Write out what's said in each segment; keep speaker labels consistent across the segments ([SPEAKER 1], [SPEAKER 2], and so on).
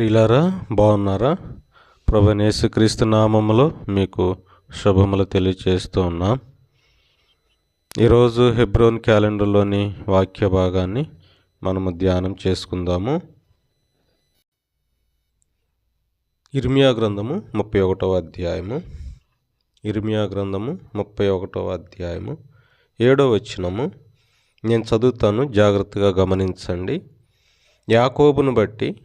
[SPEAKER 1] ప్రియులారా బాగున్నారా? ప్రభు యేసుక్రీస్తు నామములో మీకు శుభములు తెలియచేస్తూ ఉన్నాం. ఈరోజు హెబ్రోన్ క్యాలెండర్లోని వాక్య భాగాన్ని మనము ధ్యానం చేసుకుందాము. ఇర్మియా గ్రంథము ముప్పై ఒకటవ అధ్యాయము. ఇర్మియా గ్రంథము ముప్పై ఒకటవ అధ్యాయము. ఏడవ వచ్చినము నేను చదువుతాను జాగ్రత్తగా గమనించండి. యాకోబును బట్టి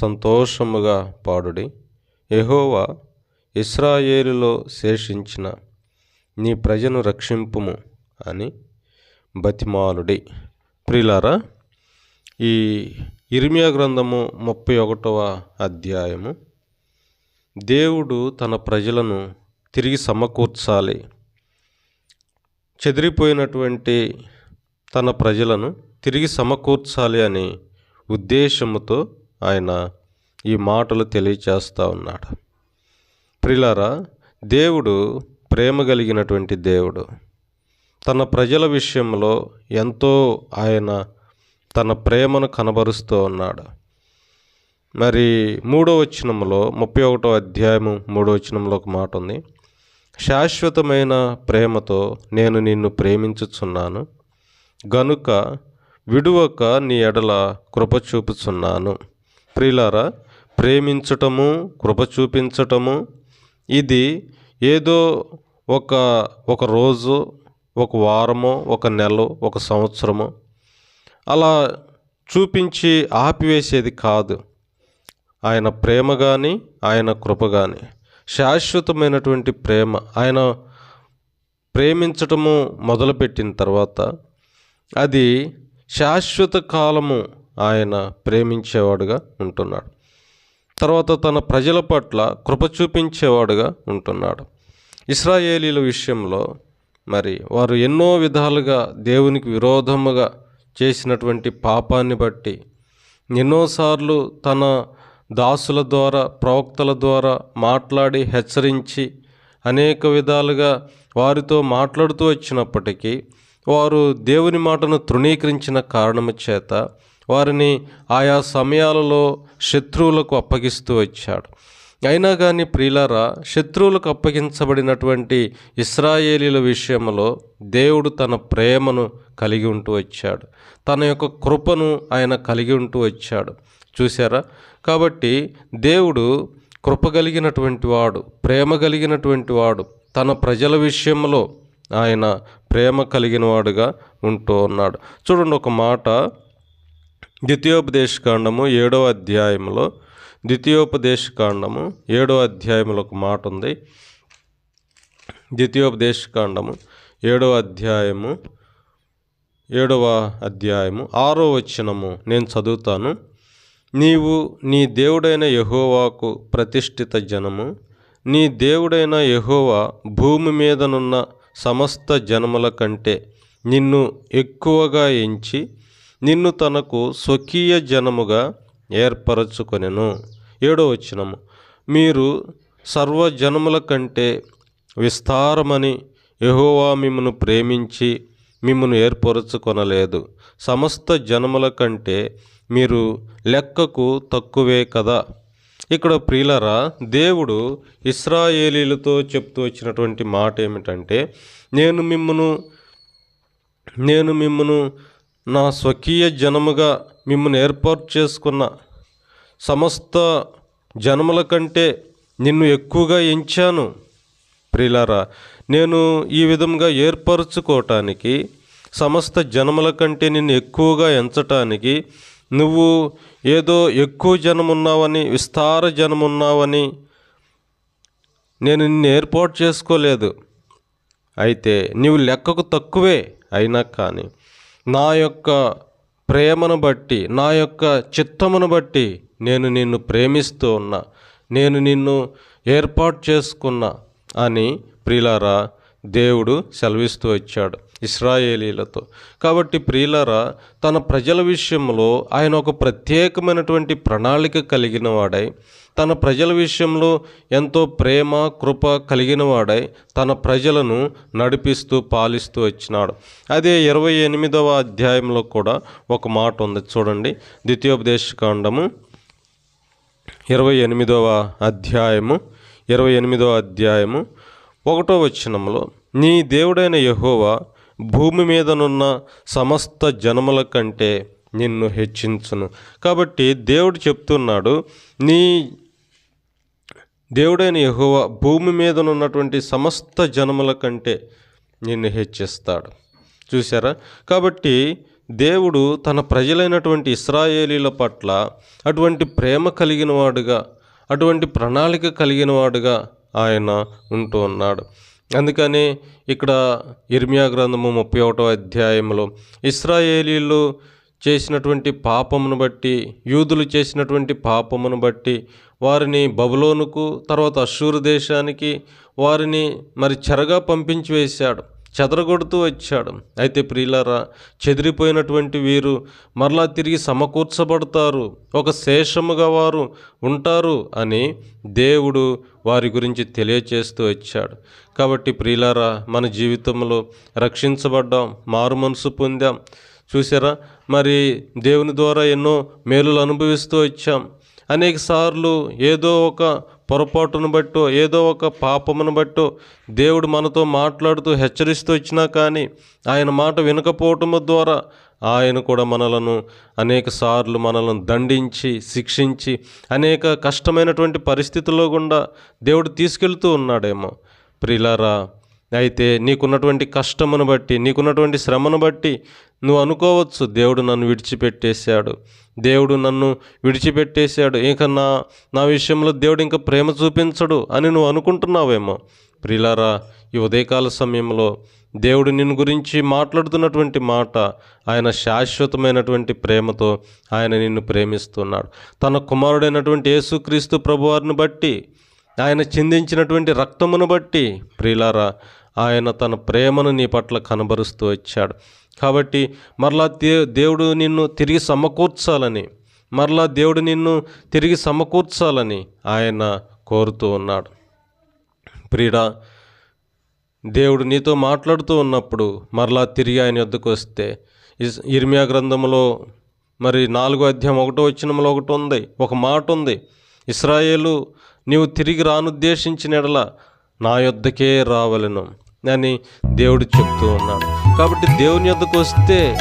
[SPEAKER 1] సంతోషముగా పాడుడి. ఎహోవా ఇస్రాయేలులో శేషించిన నీ ప్రజను రక్షింపుము అని బతిమాలుడి. ప్రిలారా ఈ ఇర్మియా గ్రంథము ముప్పై ఒకటవ అధ్యాయము. దేవుడు తన ప్రజలను తిరిగి సమకూర్చాలి. చెదిరిపోయినటువంటి తన ప్రజలను తిరిగి సమకూర్చాలి అని ఉద్దేశముతో ఆయన ఈ మాటలు తెలియచేస్తూ ఉన్నాడు. ప్రిలారా దేవుడు ప్రేమ కలిగినటువంటి దేవుడు. తన ప్రజల విషయంలో ఎంతో ఆయన తన ప్రేమను కనబరుస్తూ ఉన్నాడు. మరి మూడో వచనంలో ముప్పై ఒకటో అధ్యాయము మూడో వచనంలో ఒక మాట ఉంది. శాశ్వతమైన ప్రేమతో నేను నిన్ను ప్రేమించుచున్నాను. గనుక విడువక నీ ఎడల కృప చూపుచున్నాను. ప్రియులారా ప్రేమించటము కృప చూపించటము ఇది ఏదో ఒక ఒక రోజు ఒక వారమో ఒక నెల ఒక సంవత్సరమో అలా చూపించి ఆపివేసేది కాదు. ఆయన ప్రేమ కానీ ఆయన కృప కానీ శాశ్వతమైనటువంటి ప్రేమ ఆయన ప్రేమించటము మొదలుపెట్టిన తర్వాత అది శాశ్వత కాలము ఆయన ప్రేమించేవాడుగా ఉంటున్నాడు. తర్వాత తన ప్రజల పట్ల కృప చూపించేవాడుగా ఉంటున్నాడు. ఇస్రాయేలీల విషయంలో మరి వారు ఎన్నో విధాలుగా దేవునికి విరోధముగా చేసినటువంటి పాపాన్ని బట్టి ఎన్నోసార్లు తన దాసుల ద్వారా ప్రవక్తల ద్వారా మాట్లాడి హెచ్చరించి అనేక విధాలుగా వారితో మాట్లాడుతూ వచ్చినప్పటికీ వారు దేవుని మాటను తృణీకరించిన కారణము చేత వారిని ఆయా సమయాలలో శత్రువులకు అప్పగిస్తూ వచ్చాడు. అయినా కానీ ప్రియులారా శత్రువులకు అప్పగించబడినటువంటి ఇస్రాయేలీల విషయంలో దేవుడు తన ప్రేమను కలిగి ఉంటూ వచ్చాడు. తన యొక్క కృపను ఆయన కలిగి ఉంటూ వచ్చాడు. చూసారా కాబట్టి దేవుడు కృప కలిగినటువంటి వాడు ప్రేమ కలిగినటువంటి వాడు తన ప్రజల విషయంలో ఆయన ప్రేమ కలిగిన వాడుగా ఉంటూ ఉన్నాడు. చూడండి ఒక మాట ద్వితీయోపదేశకాండము ఏడవ అధ్యాయంలో ద్వితీయోపదేశకాండము ఏడవ అధ్యాయంలో ఒక మాట ఉంది. ద్వితీయోపదేశకాండము ఏడవ అధ్యాయము ఏడవ అధ్యాయము ఆరో వచనము నేను చదువుతాను. నీవు నీ దేవుడైన యహోవాకు ప్రతిష్ఠిత జనము నీ దేవుడైన యహోవా భూమి మీదనున్న సమస్త జనముల కంటే నిన్ను ఎక్కువగా ఎంచి నిన్ను తనకు స్వకీయ జనముగా ఏర్పరచుకొనెను. ఏడో వచనము మీరు సర్వజనముల కంటే విస్తారమని యహోవా మిమ్మను ప్రేమించి మిమ్మను ఏర్పరచుకొనలేదు. సమస్త జనముల కంటే మీరు లెక్కకు తక్కువే కదా. ఇక్కడ ప్రియులరా దేవుడు ఇస్రాయేలీలతో చెప్తూ వచ్చినటువంటి మాట ఏమిటంటే నేను మిమ్మను నేను మిమ్మను నా స్వకీయ జనముగా మిమ్మల్ని ఏర్పాటు చేసుకున్న సమస్త జనముల కంటే నిన్ను ఎక్కువగా ఎంచాను. ప్రిలారా నేను ఈ విధంగా ఏర్పరచుకోవటానికి సమస్త జనముల కంటే నిన్ను ఎక్కువగా ఎంచటానికి నువ్వు ఏదో ఎక్కువ జనమున్నావని విస్తార జనమున్నావని నేను నిన్ను ఏర్పాటు చేసుకోలేదు. అయితే నీవు లెక్కకు తక్కువే అయినా కానీ నా యొక్క ప్రేమను బట్టి నా యొక్క చిత్తమును బట్టి నేను నిన్ను ప్రేమిస్తూ ఉన్నా నేను నిన్ను ఏర్పాటు చేసుకున్నా అని ప్రిలారా దేవుడు సెలవిస్తూ వచ్చాడు. ఇస్రాయేలీలతో. కాబట్టి ప్రియులరా తన ప్రజల విషయంలో ఆయన ఒక ప్రత్యేకమైనటువంటి ప్రణాళిక కలిగిన వాడై తన ప్రజల విషయంలో ఎంతో ప్రేమ కృప కలిగిన వాడై తన ప్రజలను నడిపిస్తూ పాలిస్తూ వచ్చినాడు. అదే ఇరవై ఎనిమిదవ అధ్యాయంలో కూడా ఒక మాట ఉంది. చూడండి ద్వితీయోపదేశ కాండము ఇరవై ఎనిమిదవ అధ్యాయము ఇరవై ఎనిమిదవ అధ్యాయము ఒకటో వచనంలో నీ దేవుడైన యహోవా భూమి మీదనున్న సమస్త జనముల కంటే నిన్ను హెచ్చించును. కాబట్టి దేవుడు చెప్తున్నాడు నీ దేవుడైన యహోవ భూమి మీదనున్నటువంటి సమస్త జనముల కంటే నిన్ను హెచ్చిస్తాడు. చూసారా కాబట్టి దేవుడు తన ప్రజలైనటువంటి ఇస్రాయేలీల పట్ల అటువంటి ప్రేమ కలిగిన వాడుగా అటువంటి ప్రణాళిక కలిగిన వాడుగా ఆయన ఉంటూ ఉన్నాడు. అందుకని ఇక్కడ ఇర్మియా గ్రంథము ముప్పై ఒకటో అధ్యాయంలో ఇస్రాయేలీలు చేసినటువంటి పాపమును బట్టి యూదులు చేసినటువంటి పాపమును బట్టి వారిని బబులోనుకు తర్వాత అశూరు దేశానికి వారిని మరి చెరగా పంపించి వేశాడు. చెదరగొడుతూ వచ్చాడు. అయితే ప్రియులారా చెదిరిపోయినటువంటి వీరు మరలా తిరిగి సమకూర్చబడతారు. ఒక శేషముగా వారు ఉంటారు అని దేవుడు వారి గురించి తెలియచేస్తూ వచ్చాడు. కాబట్టి ప్రియులారా మన జీవితంలో రక్షించబడ్డాం మారు మనసు పొందాం. చూసారా మరి దేవుని ద్వారా ఎన్నో మేలులు అనుభవిస్తూ వచ్చాం. అనేక సార్లు ఏదో ఒక పొరపాటును బట్టో ఏదో ఒక పాపమును బట్టో దేవుడు మనతో మాట్లాడుతూ హెచ్చరిస్తూ వచ్చినా కానీ ఆయన మాట వినకపోవటము ద్వారా ఆయన కూడా మనలను అనేక సార్లు మనలను దండించి శిక్షించి అనేక కష్టమైనటువంటి పరిస్థితుల్లో గుండా దేవుడు తీసుకెళ్తూ ఉన్నాడేమో. ప్రిలారా అయితే నీకున్నటువంటి కష్టమును బట్టి నీకున్నటువంటి శ్రమను బట్టి నువ్వు అనుకోవచ్చు దేవుడు నన్ను విడిచిపెట్టేశాడు. దేవుడు నన్ను విడిచిపెట్టేశాడు. ఇక నా నా విషయంలో దేవుడు ఇంకా ప్రేమ చూపించడు అని నువ్వు అనుకుంటున్నావేమో? ప్రిలారా ఈ ఉదయకాల సమయంలో దేవుడు నిన్ను గురించి మాట్లాడుతున్నటువంటి మాట ఆయన శాశ్వతమైనటువంటి ప్రేమతో ఆయన నిన్ను ప్రేమిస్తున్నాడు. తన కుమారుడైనటువంటి యేసుక్రీస్తు ప్రభువారిని బట్టి ఆయన చిందించినటువంటి రక్తమును బట్టి ప్రియులారా ఆయన తన ప్రేమను నీ పట్ల కనబరుస్తూ వచ్చాడు. కాబట్టి మరలా దే దేవుడు నిన్ను తిరిగి సమకూర్చాలని మరలా దేవుడు నిన్ను తిరిగి సమకూర్చాలని ఆయన కోరుతూ ఉన్నాడు. ప్రియుడా దేవుడు నీతో మాట్లాడుతూ ఉన్నప్పుడు మరలా తిరిగి ఆయన యొద్దకు వస్తే ఇర్మియా గ్రంథంలో మరి నాలుగో అధ్యాయం ఒకటో వచ్చినంలో ఒకటి ఉంది ఒక మాట ఉంది. ఇస్రాయేలు నీవు తిరిగి రానుద్దేశించిన ఎడల నా యొద్దకే రావలను అని దేవుడు చెప్తూ ఉన్నాడు. కాబట్టి దేవుని యొద్దకు వస్తే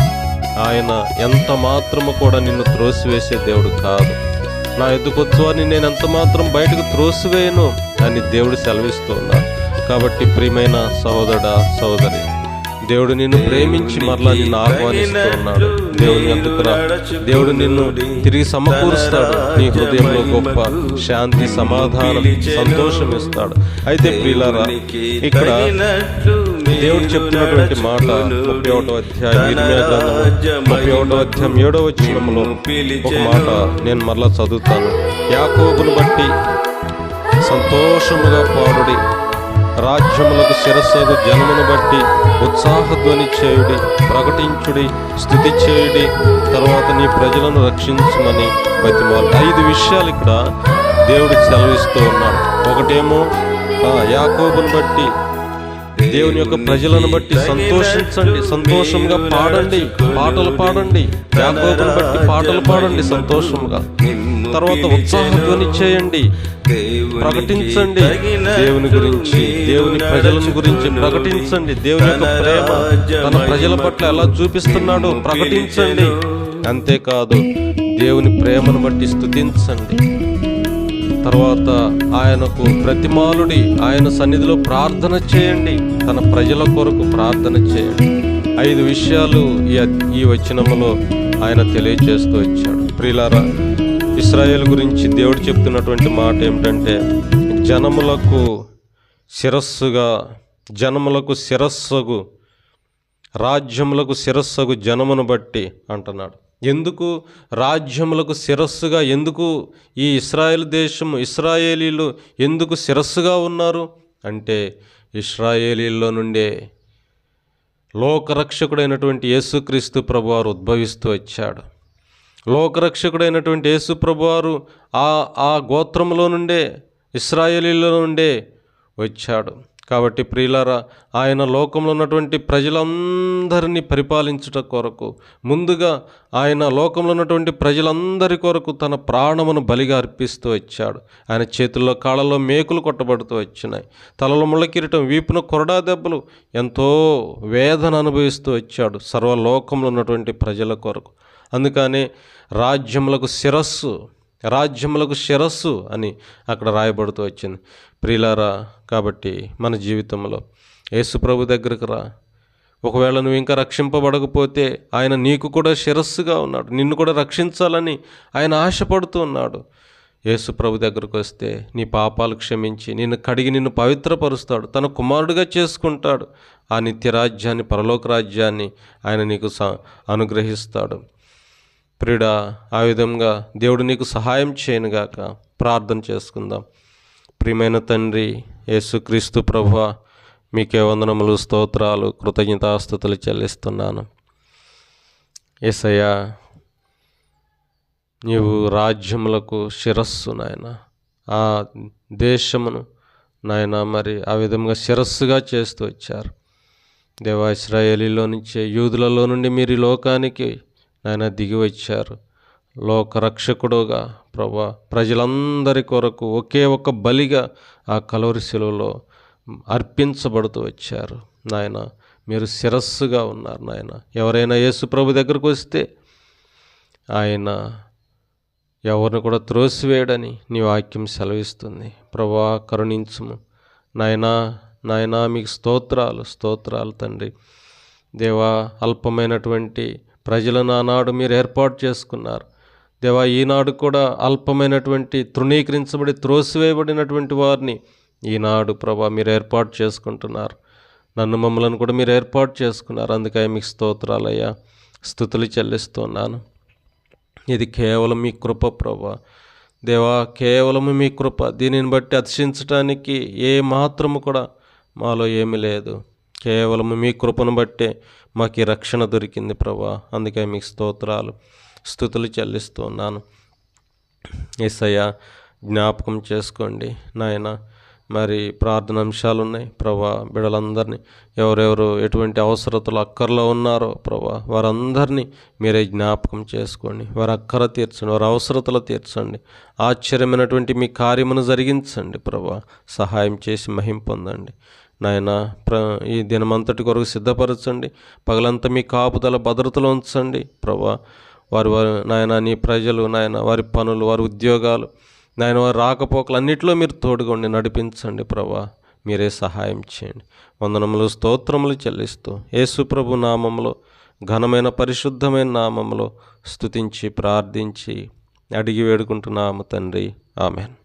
[SPEAKER 1] ఆయన ఎంత మాత్రము కూడా నిన్ను త్రోసివేసే దేవుడు కాదు. నా ఎద్దుకొచ్చువారిని నేను ఎంత మాత్రం బయటకు త్రోసివేయను అని దేవుడు సెలవిస్తూ ఉన్నాడు. కాబట్టి ప్రియమైన సహోదరుడా సహోదరి దేవుడు నిన్ను ప్రేమించి మరలా నిన్ను ఆహ్వానిస్తున్నాడు. దేవుని ఎందుకురా దేవుడు నిన్ను తిరిగి సమకూరుస్తాడు. నీ హృదయంలో గొప్ప శాంతి సమాధానం సంతోషం ఇస్తాడు. అయితే ప్రియులారా ఇక్కడ దేవుడు చెప్తున్నటువంటి మాట ముప్పై ఒకటో అధ్యాయం ముప్పై ఒకటో అధ్యాయం ఏడో వచ్చినంలో ఒక మాట నేను మరలా చదువుతాను. యాకోబును బట్టి సంతోషముగా పాడుడి. రాజ్యములకు శిరస్సగు జన్మను బట్టి ఉత్సాహధ్వని చేయుడి ప్రకటించుడి స్థుతి చేయుడి తర్వాత నీ ప్రజలను రక్షించమని బతిమాలు. ఐదు విషయాలు ఇక్కడ దేవుడు సెలవిస్తూ ఉన్నాడు. ఒకటేమో యాకోబును బట్టి దేవుని యొక్క ప్రజలను బట్టి సంతోషించండి సంతోషంగా పాడండి పాటలు పాడండి. యాకోబును బట్టి పాటలు పాడండి సంతోషంగా తర్వాత ఉత్సాహధ్వని చేయండి ప్రకటించండి. దేవుని గురించి దేవుని ప్రజలను గురించి ప్రకటించండి. దేవుని యొక్క ప్రేమ తన ప్రజల పట్ల ఎలా చూపిస్తున్నాడో ప్రకటించండి. అంతేకాదు దేవుని ప్రేమను బట్టి స్తుతించండి. తర్వాత ఆయనకు ప్రతిమాలుడి ఆయన సన్నిధిలో ప్రార్థన చేయండి. తన ప్రజల కొరకు ప్రార్థన చేయండి. ఐదు విషయాలు ఈ ఈ వచనములో ఆయన తెలియచేస్తూ వచ్చాడు. ప్రియులారా ఇస్రాయేల్ గురించి దేవుడు చెప్తున్నటువంటి మాట ఏమిటంటే జనములకు శిరస్సుగా జనములకు శిరస్సుగు రాజ్యములకు శిరస్సుగు జనమును బట్టి అంటున్నాడు. ఎందుకు రాజ్యములకు శిరస్సుగా ఎందుకు ఈ ఇస్రాయేల్ దేశము ఇస్రాయేలీలు ఎందుకు శిరస్సుగా ఉన్నారు? అంటే ఇస్రాయేలీల్లో నుండే లోకరక్షకుడైనటువంటి యేసుక్రీస్తు ప్రభువారు ఉద్భవిస్తూ వచ్చాడు. లోకరక్షకుడైనటువంటి యేసుప్రభు వారు ఆ ఆ గోత్రంలో నుండే ఇస్రాయేలీలో నుండే వచ్చాడు. కాబట్టి ప్రియులారా ఆయన లోకంలో ఉన్నటువంటి ప్రజలందరినీ పరిపాలించుట కొరకు ముందుగా ఆయన లోకంలో ఉన్నటువంటి ప్రజలందరి కొరకు తన ప్రాణమును బలిగా అర్పిస్తూ వచ్చాడు. ఆయన చేతుల్లో కాళ్ళలో మేకులు కొట్టబడుతూ వచ్చినాయి. తలలో ముళ్ళకిరీటం వీపున కొరడా దెబ్బలు ఎంతో వేదన అనుభవిస్తూ వచ్చాడు సర్వలోకంలో ఉన్నటువంటి ప్రజల కొరకు. అందుకనే రాజ్యములకు శిరస్సు రాజ్యములకు శిరస్సు అని అక్కడ రాయబడుతూ వచ్చింది. ప్రియులారా కాబట్టి మన జీవితంలో యేసు ప్రభు దగ్గరకు రా. ఒకవేళ నువ్వు ఇంకా రక్షింపబడకపోతే ఆయన నీకు కూడా శిరస్సుగా ఉన్నాడు. నిన్ను కూడా రక్షించాలని ఆయన ఆశపడుతూ ఉన్నాడు. యేసు ప్రభు దగ్గరకు వస్తే నీ పాపాలు క్షమించి నిన్ను కడిగి నిన్ను పవిత్రపరుస్తాడు. తన కుమారుడిగా చేసుకుంటాడు. ఆ నిత్య రాజ్యాన్ని పరలోక రాజ్యాన్ని ఆయన నీకు స అనుగ్రహిస్తాడు. ప్రియుడా ఆ విధంగా దేవుడు నీకు సహాయం చేయనుగాక ప్రార్థన చేసుకుందాం. ప్రియమైన తండ్రి యేసుక్రీస్తు ప్రభు మీకే వందనములు స్తోత్రాలు కృతజ్ఞతాస్థుతులు చెల్లిస్తున్నాను. ఏసయ్యా నీవు రాజ్యములకు శిరస్సు నాయన. ఆ దేశమును నాయన మరి ఆ విధంగా శిరస్సుగా చేస్తూ వచ్చారు. దేవాశ్రయలిలో నుంచే యూదులలో నుండి మీరు ఈ లోకానికి నాయన దిగి వచ్చారు లోక రక్షకుడుగా ప్రభా ప్రజలందరి కొరకు ఒకే ఒక బలిగా ఆ కలవరి శిలువలో అర్పించబడుతూ వచ్చారు. నాయన మీరు శిరస్సుగా ఉన్నారు నాయన. ఎవరైనా యేసు ప్రభు దగ్గరకు వస్తే ఆయన ఎవరిని కూడా త్రోసివేయడని నీ వాక్యం సెలవిస్తుంది. ప్రభా కరుణించుము. నాయనా నాయనా మీకు స్తోత్రాలు స్తోత్రాలు తండ్రి. దేవా అల్పమైనటువంటి ప్రజలను ఆనాడు మీరు ఏర్పాటు చేసుకున్నారు. దేవా ఈనాడు కూడా అల్పమైనటువంటి తృణీకరించబడి త్రోసివేయబడినటువంటి వారిని ఈనాడు ప్రభా మీరు ఏర్పాటు చేసుకుంటున్నారు. నన్ను మమ్మల్ని కూడా మీరు ఏర్పాటు చేసుకున్నారు. అందుకే మీకు స్తోత్రాలయ్యా. స్థుతులు చెల్లిస్తున్నాను. ఇది కేవలం మీ కృప ప్రభా. దేవా కేవలము మీ కృప. దీనిని బట్టి అతిశించటానికి ఏ మాత్రము కూడా మాలో ఏమీ లేదు. కేవలము మీ కృపను బట్టే మాకు ఈ రక్షణ దొరికింది ప్రభా. అందుకే మీకు స్తోత్రాలు స్థుతులు చెల్లిస్తున్నాను. ఎస్ఐయ జ్ఞాపకం చేసుకోండి నాయన. మరి ప్రార్థన అంశాలు ఉన్నాయి ప్రభా. బిడలందరినీ ఎవరెవరు ఎటువంటి అవసరతలు అక్కర్లో ఉన్నారో ప్రభా వారందరినీ మీరే జ్ఞాపకం చేసుకోండి. వారి అక్కర తీర్చండి వారి అవసరతలు తీర్చండి. ఆశ్చర్యమైనటువంటి మీ కార్యమును జరిగించండి ప్రభా. సహాయం చేసి మహిం పొందండి. నాయన ప్ర ఈ దినమంతటి కొరకు సిద్ధపరచండి. పగలంతా మీ కాపుదల భద్రతలో ఉంచండి. ప్రభా వారి వారి నాయన నీ ప్రజలు నాయన వారి పనులు వారి ఉద్యోగాలు నాయన వారి రాకపోకలు అన్నింటిలో మీరు తోడుగొండి నడిపించండి ప్రభా. మీరే సహాయం చేయండి. వందనములు స్తోత్రములు చెల్లిస్తూ యేసుప్రభు నామంలో ఘనమైన పరిశుద్ధమైన నామంలో స్తుతించి ప్రార్థించి అడిగి వేడుకుంటున్నాము తండ్రి. ఆమెన్.